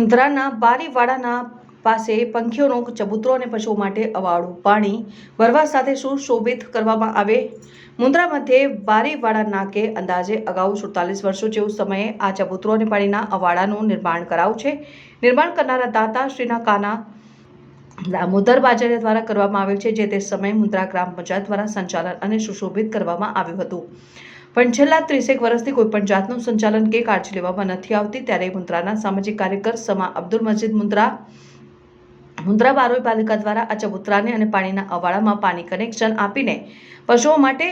મુન્દ્રાના બારીવાડાના પાસે પંખીઓનો, ચબૂતરો અને પશુઓ માટે અવાળું પાણી ભરવા સાથે સુશોભિત કરવામાં આવે. મુન્દ્રા મધ્યે બારીવાડા નાકે અંદાજે અગાઉ સુડતાલીસ વર્ષો જેવું સમયે આ ચબૂતરો અને પાણીના અવાડાનું નિર્માણ કરાયું છે. નિર્માણ કરનારા દાતા શ્રીના કાના દામોદર બાજારિયા દ્વારા કરવામાં આવેલ છે, જે તે સમયે મુન્દ્રા ગ્રામ પંચાયત દ્વારા સંચાલન અને સુશોભિત કરવામાં આવ્યું હતું. પણ છેલ્લા ત્રીસેક વર્ષથી કોઈ પણ જાતનું સંચાલન કે કાળજી લેવામાં નથી આવતી, ત્યારે મુન્દ્રાના સામાજિક કાર્યકર સમા અબ્દુલ મજીદ મુન્દ્રા મુન્દ્રા બારોઈ પાલિકા દ્વારા આ ચબૂતરાને અને પાણીના અવાળામાં પાણી કનેક્શન આપીને પશુઓ માટે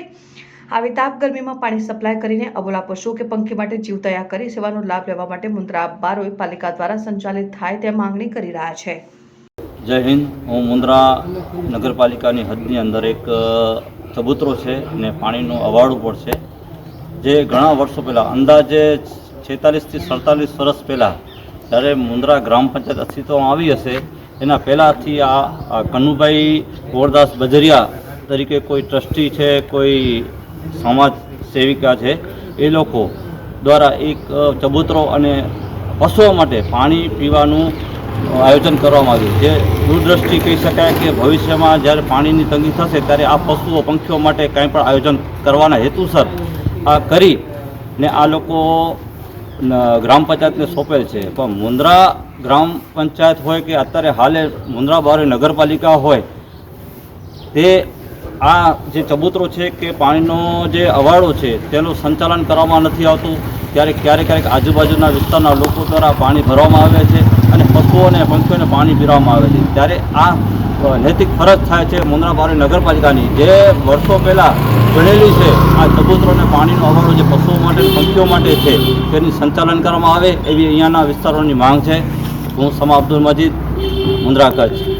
આવી તાપ ગરમીમાં પાણી સપ્લાય કરીને અબોલા પશુઓ કે પંખી માટે જીવ તૈયાર કરી સેવાનો લાભ લેવા માટે મુન્દ્રા બારોઈ પાલિકા દ્વારા સંચાલિત થાય તે માંગણી કરી રહ્યા છે. જય હિન્દ. હું મુન્દ્રા નગરપાલિકાની હદની અંદર એક ચબૂતરો છે અને પાણીનું અવાડું પણ છે. જે ઘણા વર્ષો પહેલાં, અંદાજે છેતાલીસથી સડતાલીસ વર્ષ પહેલાં, જ્યારે મુન્દ્રા ગ્રામ પંચાયત અસ્તિત્વમાં આવી હશે, એના પહેલાંથી આ કનુભાઈ ગોરદાસ બજરિયા તરીકે કોઈ ટ્રસ્ટી છે, કોઈ સમાજ સેવિકા છે, એ લોકો દ્વારા એક ચબૂતરો અને પશુઓ માટે પાણી પીવાનું આયોજન કરવામાં આવ્યું. જે દૂરદ્રષ્ટિ કહી શકાય કે ભવિષ્યમાં જ્યારે પાણીની તંગી થશે, ત્યારે આ પશુઓ, પંખીઓ માટે કાંઈ પણ આયોજન કરવાના હેતુસર આ કરી ને આ લોકો ગ્રામ પંચાયતને સોંપેલ છે. પણ મુન્દ્રા ગ્રામ પંચાયત હોય કે અત્યારે હાલે મુન્દ્રા બારે નગરપાલિકા હોય, તે આ જે ચબૂતરો છે કે પાણીનો જે અવાડો છે, તેનું સંચાલન કરવામાં નથી આવતું. ત્યારે ક્યારેક ક્યારેક આજુબાજુના વિસ્તારના લોકો દ્વારા પાણી ભરવામાં આવે છે અને પશુઓને, પંખીઓને પાણી પીરવામાં આવે છે. ત્યારે આ નૈતિક ફરજ થાય છે મુન્દ્રા બારી નગરપાલિકાની. જે વર્ષો પહેલાં ગણેલી છે, આ ચબૂતરોને પાણીનો અભાવ જે પશુઓ માટે પંખીઓ માટે છે, તેની સંચાલન કરવામાં આવે એવી અહીંયાના વિસ્તારોની માંગ છે. હું સમા અબ્દુલ મજીદ મુન્દ્રા કચ્છ.